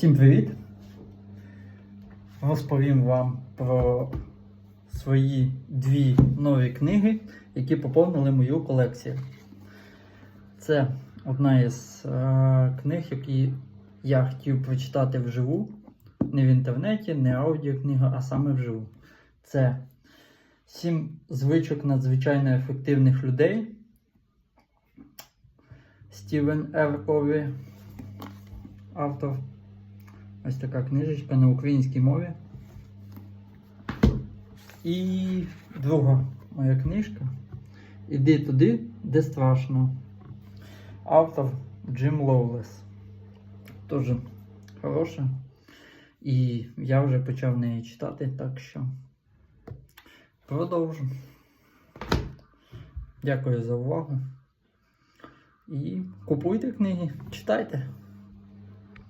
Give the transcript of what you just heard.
Всім привіт! Розповім вам про свої дві нові книги, які поповнили мою колекцію. Це одна із е, книг, які я хотів прочитати вживу. Не в інтернеті, не аудіокнига, а саме вживу. Це Сім звичок надзвичайно ефективних людей. Стівен Р. Ові, автор. Ось така книжечка на українській мові. І друга моя книжка. Іди туди, де страшно. Автор Джим Лоулес. Теж хороша. І я вже почав неї читати, так що продовжу. Дякую за увагу. І купуйте книги, читайте.